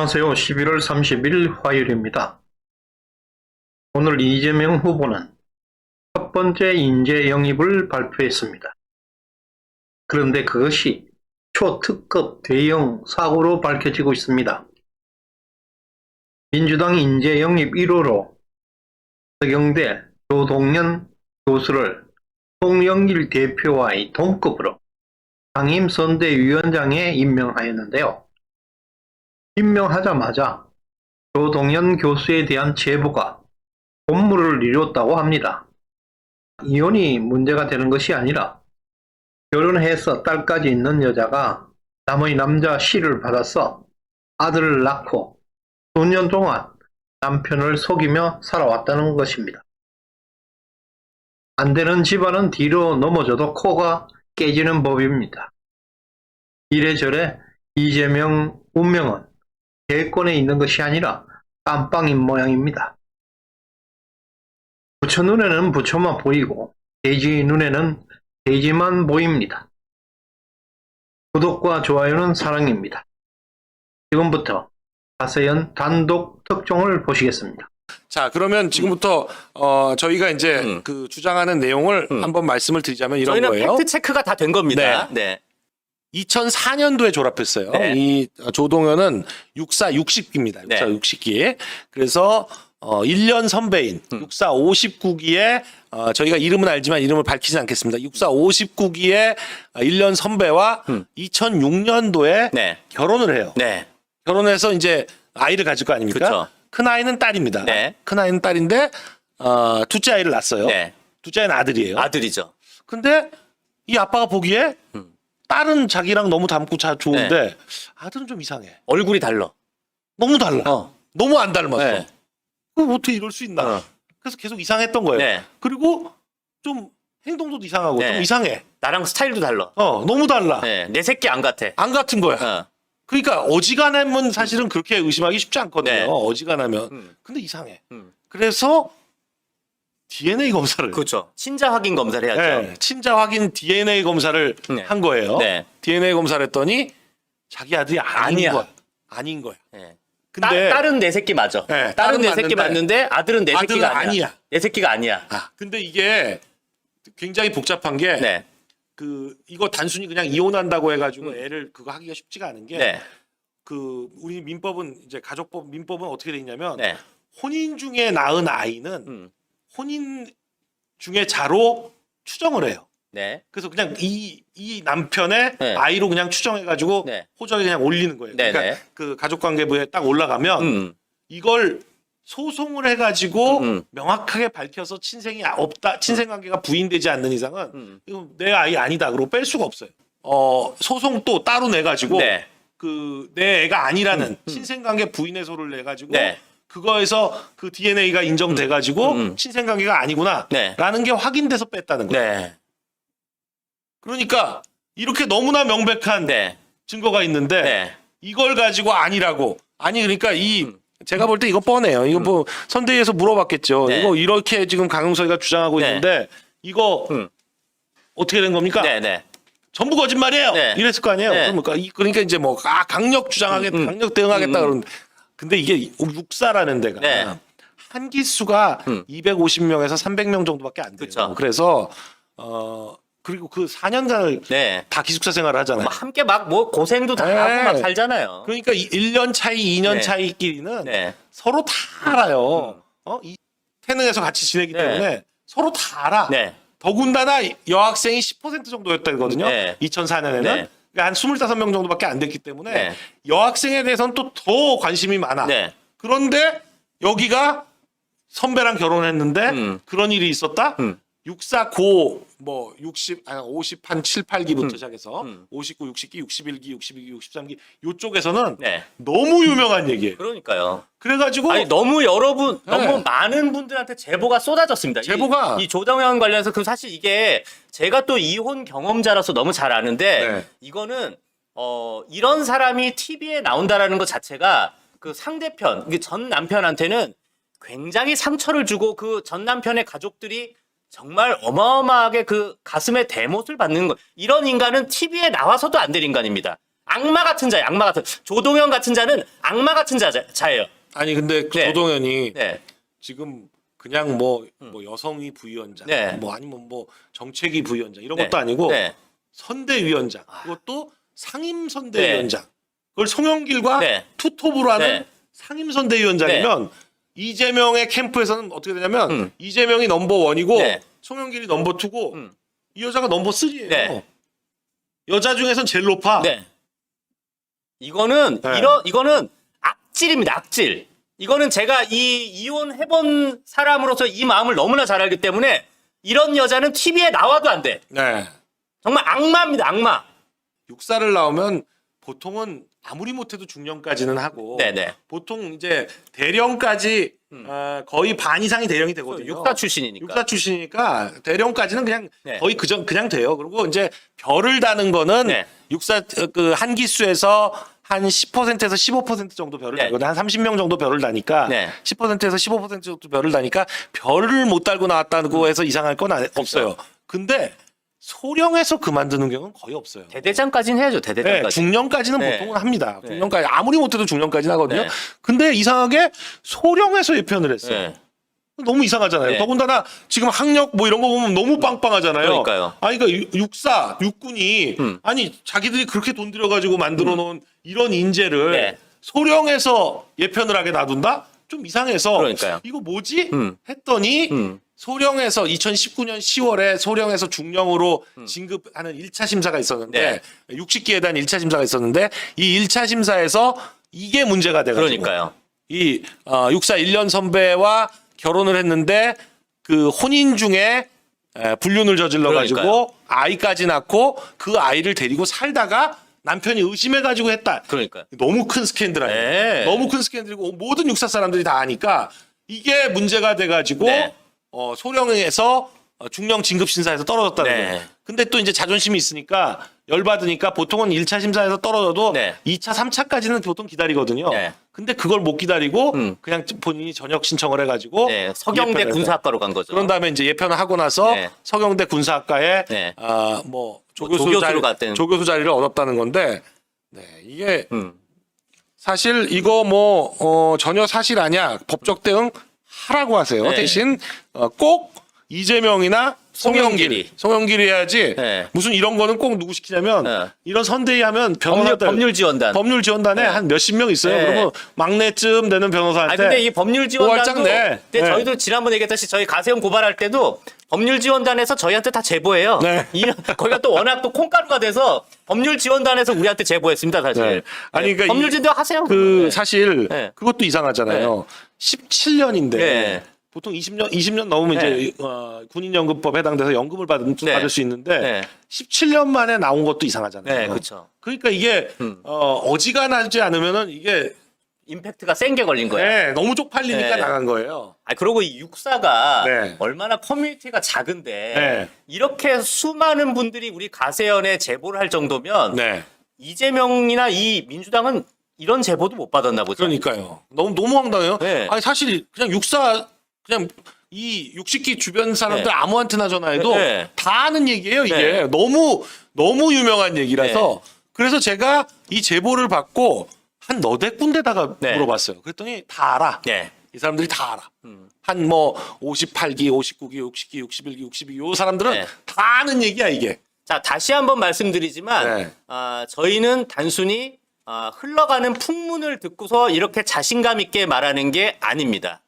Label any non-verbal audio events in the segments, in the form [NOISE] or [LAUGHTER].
안녕하세요. 11월 30일 화요일입니다. 오늘 이재명 후보는 첫 번째 인재 영입을 발표했습니다. 그런데 그것이 초특급 대형 사고로 밝혀지고 있습니다. 민주당 인재 영입 1호로 서경대 조동연 교수를 송영길 대표와의 동급으로 상임선대위원장에 임명하였는데요. 임명하자마자 조동연 교수에 대한 제보가 본물을 이뤘다고 합니다. 이혼이 문제가 되는 것이 아니라 결혼해서 딸까지 있는 여자가 남의 남자 씨를 받아서 아들을 낳고 수년 동안 남편을 속이며 살아왔다는 것입니다. 안 되는 집안은 뒤로 넘어져도 코가 깨지는 법입니다. 이래저래 이재명 운명은 대권에 있는 것이 아니라 깜빵인 모양입니다. 부처 눈에는 부처만 보이고 돼지 눈에는 돼지만 보입니다. 구독과 좋아요는 사랑입니다. 지금부터 자세한 단독 특종을 보시겠습니다. 자, 그러면 지금부터 어 저희가 이제 음. 그 주장하는 내용을 음. 한번 말씀을 드리자면 이런 저희는 거예요. 팩트 체크가 다 된 겁니다. 네. 2004년도에 졸업했어요. 네. 이 조동현은 육사 60기입니다. 육사 네. 60기. 그래서 어 1년 선배인 음. 육사 59기에 어 저희가 이름은 알지만 이름을 밝히지 않겠습니다. 육사 59기에 1년 선배와 음. 2006년도에 네. 결혼을 해요. 네. 결혼해서 이제 아이를 가질 거 아닙니까? 그쵸. 큰 아이는 딸입니다. 네. 큰 아이는 딸인데 어, 둘째 아이를 낳았어요. 네. 둘째 아이는 아들이에요. 아들이죠. 근데 이 아빠가 보기에 음. 딸은 자기랑 너무 닮고 자 좋은데 아들은 좀 이상해. 얼굴이 달라. 너무 달라. 어. 너무 안 닮았어. 네. 그럼 어떻게 이럴 수 있나? 어. 그래서 계속 이상했던 거예요. 네. 그리고 좀 행동도 이상하고 네. 좀 이상해. 나랑 스타일도 달라. 어, 너무 달라. 네. 내 새끼 안 같아. 안 같은 거야. 어. 그러니까 어지간하면 사실은 그렇게 의심하기 쉽지 않거든요. 네. 어지간하면. 음. 근데 이상해. 음. 그래서 DNA 검사를 그렇죠. 친자 확인 검사를 해야죠. 네, 친자 확인 DNA 검사를 네. 한 거예요. 네. DNA 검사를 했더니 자기 아들이 아닌 아니야. 거야. 아닌 거야. 네. 근데 딸, 딸은 내 새끼 맞아. 네, 딸은 딸은 내 새끼 맞는데 맞는데 아들은 내 아들은 새끼가 아니야. 아니야. 내 새끼가 아니야. 아, 근데 이게 굉장히 복잡한 게 네. 그 이거 단순히 그냥 이혼한다고 해가지고 애를 그거 하기가 쉽지가 않은 게 네. 그 우리 민법은 이제 가족법 민법은 어떻게 돼 있냐면 네. 혼인 중에 낳은 아이는 음. 혼인 중에 자로 추정을 해요. 네. 그래서 그냥 이, 이 남편의 네. 아이로 그냥 추정해가지고 네. 호적에 그냥 올리는 거예요. 네, 그러니까 네. 그 가족관계부에 딱 올라가면 음. 이걸 소송을 해가지고 음. 명확하게 밝혀서 친생이 없다, 친생관계가 부인되지 않는 이상은 음. 이거 내 아이 아니다. 그러고 뺄 수가 없어요. 어 소송 또 따로 내가지고 네. 그 내 애가 아니라는 음, 음. 친생관계 부인해소를 내가지고 네. 그거에서 그 DNA가 인정돼 가지고 음, 음. 친생관계가 아니구나라는 네. 게 확인돼서 뺐다는 거예요. 네. 그러니까 이렇게 너무나 명백한 네. 증거가 있는데 네. 이걸 가지고 아니라고 아니 그러니까 이 음. 제가 볼 때 이거 뻔해요. 이거 뭐 선대위에서 물어봤겠죠. 네. 이거 이렇게 지금 강용석이가 주장하고 네. 있는데 이거 음. 어떻게 된 겁니까? 네. 네. 전부 거짓말이에요. 네. 이랬을 거 아니에요. 네. 그러니까, 이- 그러니까 이제 뭐 아, 강력 주장하겠다, 음, 음. 강력 대응하겠다 음, 음. 그러는데 근데 이게 육사라는 데가 네. 한 기수가 음. 250명에서 300명 정도밖에 안 돼요. 그쵸. 그래서 어 그리고 그 4년간을 네. 다 기숙사 생활을 하잖아요. 뭐 함께 막 뭐 고생도 다 네. 하고 막 살잖아요. 그러니까 1년 차이, 2년 네. 차이끼리는 네. 서로 다 알아요. 음. 어? 이 태능에서 같이 지내기 네. 때문에 서로 다 알아. 네. 더군다나 여학생이 10% 정도였다거든요. 네. 2004년에는. 네. 그러니까 한 25명 정도밖에 안 됐기 때문에 네. 여학생에 대해서는 또 더 관심이 많아. 네. 그런데 여기가 선배랑 결혼했는데 음. 그런 일이 있었다? 음. 64 고, 뭐, 60, 아니, 50, 한 7, 8기부터 음. 시작해서 음. 59, 60기, 61기, 62기, 63기, 요쪽에서는 네. 너무 유명한 얘기예요. 그러니까요. 그래가지고 아니 너무 여러분 네. 너무 많은 분들한테 제보가 쏟아졌습니다. 이- 제보가- 이, 조정현 관련해서 그 사실 이게 제가 또 이혼 경험자라서 너무 잘 아는데 네. 이거는 어 이런 사람이 TV에 나온다라는 것 자체가 그 상대편 이게 전 남편한테는 굉장히 상처를 주고 그 전 남편의 가족들이 정말 어마어마하게 그 가슴에 대못을 받는 거 이런 인간은 TV에 나와서도 안 될 인간입니다. 악마 같은 자예요. 악마 같은 조동현 같은 자는 악마 같은 자, 자예요. 아니 근데 그 네. 조동현이 네. 지금 그냥 뭐, 뭐 여성위 부위원장, 네. 뭐 아니면 뭐 정책위 부위원장 이런 네. 것도 아니고 네. 선대위원장 그것도 상임 선대위원장 그걸 송영길과 네. 투톱으로 하는 네. 상임 선대위원장이면 이재명의 캠프에서는 어떻게 되냐면 음. 이재명이 넘버 원이고 네. 송영길이 넘버 투고 음. 이 여자가 넘버 쓰리예요. 네. 여자 중에선 제일 높아. 네. 이거는 네. 이런 이거는 악질입니다. 악질. 이거는 제가 이 이혼 해본 사람으로서 이 마음을 너무나 잘 알기 때문에 이런 여자는 TV에 나와도 안 돼. 네. 정말 악마입니다. 악마. 육사를 나오면 보통은 아무리 못해도 중령까지는 하고 네네. 보통 이제 대령까지 음. 어, 거의 반 이상이 대령이 되거든요. 육사 출신이니까. 육사 출신이니까 대령까지는 그냥 네. 거의 그전 그냥 돼요. 그리고 이제 별을 다는 거는 네. 육사 어, 그 한 기수에서 한 10%에서 15% 정도 별을 네. 달거든. 한 30명 정도 별을 다니까 네. 10%에서 15% 정도 별을 다니까 별을 못 달고 나왔다고 해서 이상할 건 아니- 그렇죠. 없어요. 근데 소령에서 그만두는 경우는 거의 없어요. 대대장까지는 해야죠. 네, 대대장까지. 중령까지는 네. 보통은 합니다. 네. 중령까지 아무리 못해도 중령까지는 하거든요. 네. 근데 이상하게 소령에서 예편을 했어요. 네. 너무 이상하잖아요. 네. 더군다나 지금 학력 뭐 이런 거 보면 너무 빵빵하잖아요. 그러니까요. 아니 그러니까 육- 육사, 육군이 음. 아니 자기들이 그렇게 돈 들여 가지고 만들어 놓은 이런 인재를 네. 소령에서 예편을 하게 놔둔다? 좀 이상해서 그러니까요. 이거 뭐지? 음. 했더니 음. 소령에서 2019년 10월에 소령에서 중령으로 음. 진급하는 1차 심사가 네. 있었는데 60기에 대한 1차 심사가 있었는데 이 1차 심사에서 이게 문제가 돼가지고 그러니까요. 이 어, 육사 1년 선배와 결혼을 했는데 그 혼인 중에 에, 불륜을 저질러 가지고. 아이까지 낳고 그 아이를 데리고 살다가 남편이 의심해 가지고 했다. 그러니까요. 너무 큰 스캔들 아니에요. 네. 너무 큰 스캔들이고 모든 육사 사람들이 다 아니까 이게 문제가 돼 가지고 네. 어, 소령에서 어, 중령 진급 심사에서 떨어졌다는 네. 거예요. 근데 또 이제 자존심이 있으니까 열받으니까 보통은 1차 심사에서 떨어져도 네. 2차, 3차까지는 보통 기다리거든요. 네. 근데 그걸 못 기다리고 음. 그냥 본인이 전역 신청을 해가지고 네. 서경대 예편을 군사학과로 간 거죠. 그런 다음에 이제 예편을 하고 나서 네. 서경대 군사학과에 네. 아 뭐 조교수 조교수로 자리. 조교수 자리를 얻었다는 건데 네 이게 음. 사실 이거 뭐 어, 전혀 사실 아니야 법적 대응 하라고 하세요 네. 대신 어, 꼭 이재명이나 송영길 송영길이. 송영길이 해야지 네. 무슨 이런 거는 꼭 누구 시키냐면 네. 이런 선대위 하면 법률, 변호사들 법률 지원단. 법률 지원단에 네. 한 몇십 명 있어요. 네. 그러면 막내쯤 되는 변호사한테 아 근데 이 법률 지원단도 네. 저희도 지난번에 얘기했듯이 저희 가세형 고발할 때도 법률 지원단에서 저희한테 다 제보해요. 네. [LAUGHS] 이 거기가 또 워낙 또 콩가루가 돼서 법률 지원단에서 우리한테 제보했습니다 사실. 네. 아니, 그러니까 법률 이- 지원단 하세요. 그 네. 사실 네. 그것도 이상하잖아요. 17년인데 네. 보통 20년 20년 넘으면 네. 이제 어, 군인연금법 해당돼서 연금을 받은, 네. 받을 수 있는데 네. 17년 만에 나온 것도 이상하잖아요. 네, 그렇죠. 그러니까 이게 음. 어, 어지간하지 않으면은 이게 임팩트가 센 게 걸린 거야. 네, 너무 쪽팔리니까 네. 나간 거예요. 아 그리고 이 육사가 네. 얼마나 커뮤니티가 작은데 네. 이렇게 수많은 분들이 우리 가세연에 제보를 할 정도면 네. 이재명이나 이 민주당은 이런 제보도 못 받았나 보죠. 그러니까요. 너무 너무 황당해요. 네. 아니 사실 그냥 육사 그냥 이 60기 주변 사람들 네. 아무한테나 전화해도 네. 다 아는 얘기예요. 이게 네. 너무 너무 유명한 얘기라서 그래서 제가 이 제보를 받고 한 너댓 군데다가 네. 물어봤어요. 그랬더니 다 알아. 네. 이 사람들이 다 알아. 음. 한 뭐 58기, 59기, 60기, 61기, 62기 요 사람들은 네. 다 아는 얘기야 이게. 자 다시 한번 말씀드리지만 네. 아, 저희는 단순히 아, 흘러가는 풍문을 듣고서 이렇게 자신감 있게 말하는 게 아닙니다.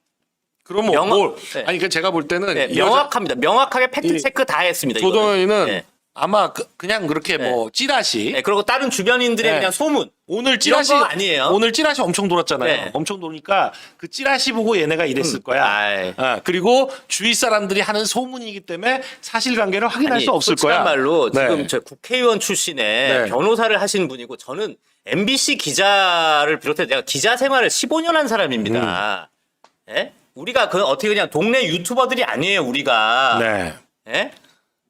그럼 뭐 명확- 뭘? 네. 아니 그 제가 볼 때는 네, 이 여자- 명확합니다. 명확하게 팩트 이 체크 다 했습니다. 이거는. 조동현이는 네. 아마 그, 냥 그렇게 네. 뭐 찌라시 네, 그리고 다른 주변인들의 네. 그냥 소문. 오늘 찌라시 거 아니에요. 오늘 찌라시 엄청 돌았잖아요. 네. 엄청 도니까 그 찌라시 보고 얘네가 이랬을 음. 거야. 아이. 아, 그리고 주위 사람들이 하는 소문이기 때문에 사실관계를 확인할 아니, 수 없을 솔직한 거야. 말로 네. 지금 저 국회의원 출신의 네. 변호사를 하시는 분이고 저는 MBC 기자를 비롯해 내가 기자 생활을 15년 한 사람입니다. 음. 예? 우리가 그 어떻게 그냥 동네 유튜버들이 아니에요, 우리가. 네. 예?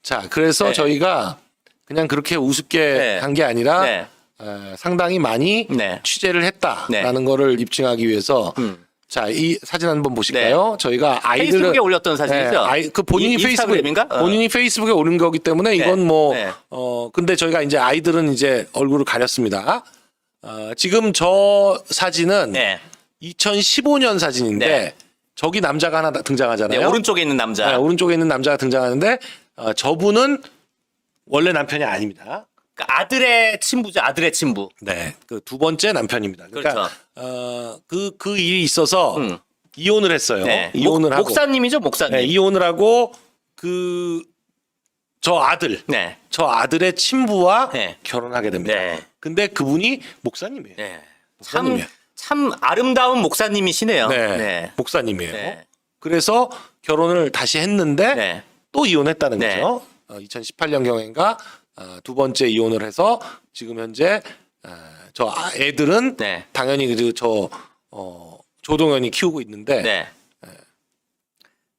자, 그래서 네. 저희가 그냥 그렇게 우습게 네. 한 게 아니라 네. 어, 상당히 많이 네. 취재를 했다라는 거를 입증하기 위해서 음. 자, 이 사진 한번 보실까요? 저희가 아이들을 페이스북에 올렸던 사진이죠. 네, 아이, 그 본인이 인- 인스타그램인가? 어. 본인이 페이스북에 올린 거기 때문에 이건 뭐 네. 어, 근데 저희가 이제 아이들은 이제 얼굴을 가렸습니다. 어, 지금 저 사진은 네. 2015년 사진인데 네. 저기 남자가 하나 등장하잖아요. 네, 오른쪽에 있는 남자. 네, 오른쪽에 있는 남자가 등장하는데 어, 저분은 원래 남편이 아닙니다. 그러니까 아들의 친부죠. 아들의 친부. 네, 그 두 번째 남편입니다. 그러니까 그렇죠. 어, 그, 그 일이 있어서 음. 이혼을 했어요. 네. 이혼을 목, 하고 목사님이죠, 목사님. 네, 이혼을 하고 그 저 아들, 네. 저 아들의 친부와 네. 결혼하게 됩니다. 네. 근데 그분이 목사님이에요. 네. 참, 목사님이에요. 참 아름다운 목사님이시네요. 네, 네. 목사님이에요. 네. 그래서 결혼을 다시 했는데 네. 또 이혼했다는 네. 거죠. 어, 2018년 경인가 어, 두 번째 이혼을 해서 지금 현재 어, 저 아- 애들은 네. 당연히 그저 어, 조동현이 키우고 있는데 네.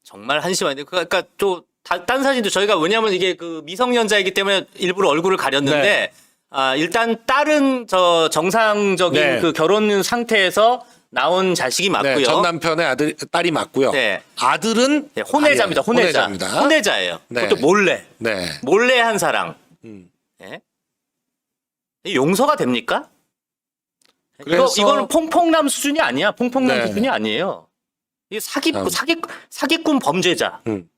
정말 한심한데 그러니까 또딴 사진도 저희가 왜냐하면 이게 그 미성년자이기 때문에 일부러 얼굴을 가렸는데 네. 아 일단 딸은 저 정상적인 네. 그 결혼 상태에서 나온 자식이 맞고요. 네, 전 남편의 아들 딸이 맞고요. 네. 아들은 네, 혼외자입니다. 아니에요. 혼외자. 혼외자입니다. 혼외자예요. 네. 그것도 몰래. 네. 몰래 한 사랑. 음. 예? 이 용서가 됩니까? 이거 그래서- 이거는 퐁퐁남 수준이 아니야. 퐁퐁남 네. 수준이 아니에요. 이 사기 음. 사기 사기꾼 범죄자. 음.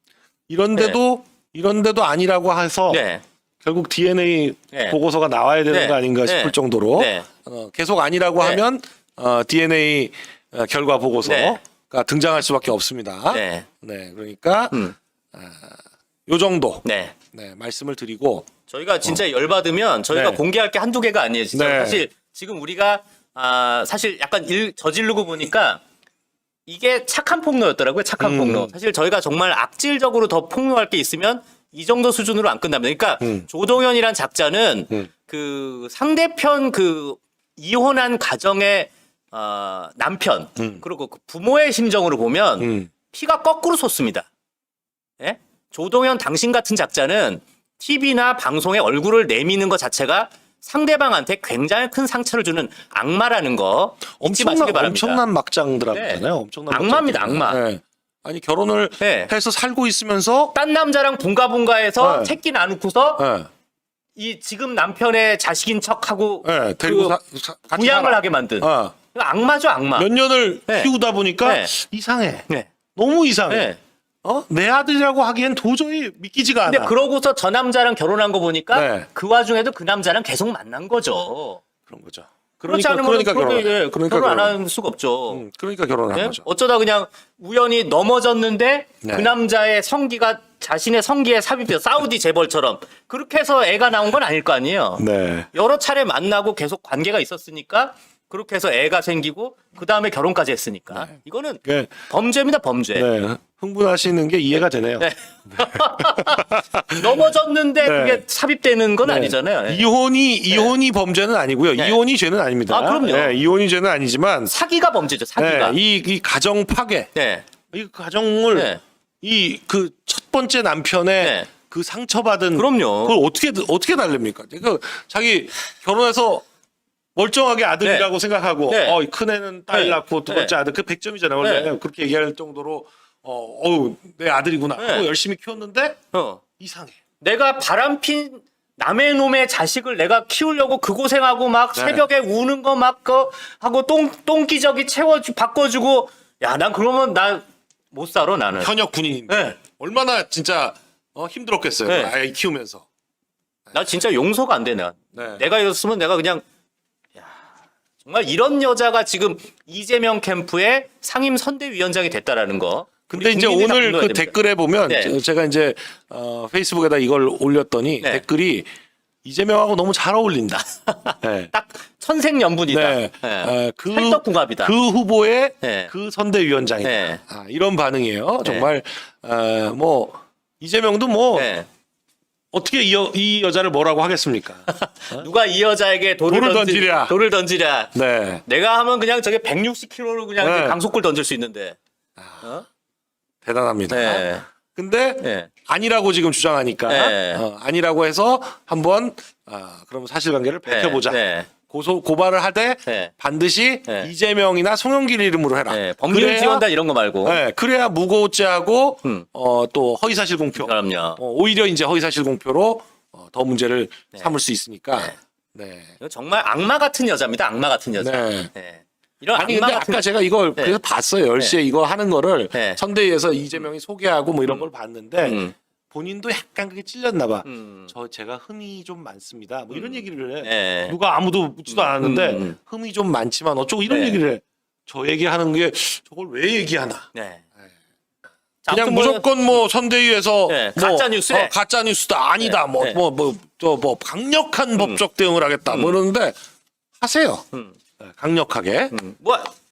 이런데도 이런데도 아니라고 해서 네. 결국 DNA 네. 보고서가 나와야 되는 네. 거 아닌가 네. 싶을 정도로 네. 어, 계속 아니라고 네. 하면 어, DNA 어, 결과 보고서가 네. 등장할 수밖에 없습니다. 네. 네, 그러니까 음. 요 정도 네. 네, 말씀을 드리고 저희가 진짜 열받으면 저희가 어. 네. 공개할 게 한두 개가 아니에요. 진짜 네. 사실 지금 우리가 아 사실 약간 일 저지르고 보니까 이게 착한 폭로였더라고요. 착한 음. 폭로. 사실 저희가 정말 악질적으로 더 폭로할 게 있으면 이 정도 수준으로 안 끝납니다. 그러니까 음. 조동현이란 작자는 음. 그 상대편 그 이혼한 가정의 어, 남편 음. 그리고 그 부모의 심정으로 보면 음, 피가 거꾸로 솟습니다. 예? 조동현 당신 같은 작자는 TV나 방송에 얼굴을 내미는 것 자체가 상대방한테 굉장히 큰 상처를 주는 악마라는 거 잊지 마시기 엄청난 바랍니다. 엄청난 막장 드라마잖아요. 네. 엄청난 악마입니다, 막장 드라마. 악마. 네. 아니 결혼을 네. 해서 살고 있으면서 딴 남자랑 네. 새끼 나누고서 네, 이 지금 남편의 자식인 척하고 네, 데리고 그 사, 사, 같이 부양을 살아. 하게 만든 어. 악마죠 악마. 몇 년을 네. 키우다 보니까 네. 이상해. 네. 너무 이상해. 네. 어? 내 아들이라고 하기엔 도저히 믿기지가 않아. 근데 그러고서 저 남자랑 결혼한 거 보니까 네. 그 와중에도 그 남자랑 계속 만난 거죠. 그런 거죠. 그렇지 그러니까 않으면 그러니까 결혼. 결혼, 예, 그러니까 결혼 안 결혼. 할 수가 없죠. 음, 그러니까 결혼을 예? 한 거죠. 어쩌다 그냥 우연히 넘어졌는데 네. 그 남자의 성기가 자신의 성기에 삽입돼서 사우디 재벌처럼 그렇게 해서 애가 나온 건 아닐 거 아니에요. 네. 여러 차례 만나고 계속 관계가 있었으니까 그렇게 해서 애가 생기고 그 다음에 결혼까지 했으니까 이거는 네. 범죄입니다 범죄. 네. 흥분하시는 게 이해가 되네요. 네. [LAUGHS] 넘어졌는데 네. 그게 삽입되는 건 네. 아니잖아요. 예. 이혼이 이혼이 범죄는 아니고요. 네. 이혼이 죄는 아닙니다. 아, 그럼요. 네, 이혼이 죄는 아니지만 사기가 범죄죠 사기가. 네, 이, 이 가정 파괴, 네. 이 가정을 네. 이 그 첫 번째 남편의 네. 그 상처받은 그럼요. 그걸 어떻게 어떻게 달랩니까? 그 자기 결혼해서 멀쩡하게 아들이라고 생각하고 네. 어, 큰 애는 딸 네. 낳고 두 번째 아들 그 100점이잖아요. 원래 네. 그렇게 얘기할 정도로 어, 어우, 내 아들이구나. 네. 하고 열심히 키웠는데 어. 이상해. 내가 바람핀 남의 놈의 자식을 내가 키우려고 그 고생하고 막 네. 새벽에 우는 거 막 그 하고 똥 똥기저귀 채워주 바꿔주고 야 난 그러면 나 못 살아 나는. 현역 군인인데 네. 얼마나 진짜 어, 힘들었겠어요. 네. 아이 키우면서. 나 진짜 용서가 안 돼. 나. 네. 내가 이랬으면 내가 그냥 야, 정말 이런 여자가 지금 이재명 캠프의 상임 선대위원장이 됐다라는 거. 근데 이제 오늘 그 됩니다. 댓글에 보면 네. 저- 제가 이제 어, 페이스북에다 이걸 올렸더니 네. 댓글이 이재명하고 너무 잘 어울린다. [LAUGHS] 네. 딱 천생연분이다. 네. 네. 어, 그, 찰떡궁합이다. 그 후보의 네. 그 선대위원장이다. 네. 아, 이런 반응이에요. 네. 정말 어, 뭐 이재명도 뭐 네. 어떻게 이, 여, 이 여자를 뭐라고 하겠습니까? [LAUGHS] 누가 이 여자에게 돌을, 돌을 던지, 던지랴. 돌을 던지랴. 네. 내가 하면 그냥 저게 160km로 그냥 네. 강속골 던질 수 있는데. 대단합니다. 네. 근데 네. 아니라고 지금 주장하니까 네. 어, 아니라고 해서 한번 아, 그럼 사실관계를 밝혀보자. 네. 고소 고발을 하되 네. 반드시 네. 이재명이나 송영길 이름으로 해라. 네, 법률 그래야- 지원단 이런 거 말고. 네, 그래야 무고죄하고 음. 어, 또 허위사실 공표. 그럼요. 어, 오히려 이제 허위사실 공표로 어, 더 문제를 네. 삼을 수 있으니까. 네. 네. 이거 정말 악마 같은 여자입니다. 악마 같은 여자. 네. 네. 이런 아니 악마 근데 같은 아까 제가 이걸 네. 그래서 봤어요. 10시에 이거 하는 거를 네. 선대위에서 이재명이 소개하고 뭐 이런 걸 봤는데 음. 본인도 약간 그게 찔렸나 봐. 음. 저 제가 흠이 좀 많습니다. 뭐 이런 얘기를 해. 네. 누가 아무도 묻지도 않았는데 음, 음. 흠이 좀 많지만 어쩌고 이런 네. 얘기를 해. 저 얘기하는 게 저걸 왜 얘기하나? 네. 그냥 아무튼 뭐- 무조건 뭐 선대위에서 네, 뭐 가짜 뉴스래. 어, 가짜 뉴스다 아니다 네, 뭐 네. 뭐뭐 저 뭐 강력한 법적 대응을 하겠다 뭐 이러는데 하세요 음. 네, 강력하게 음. 뭐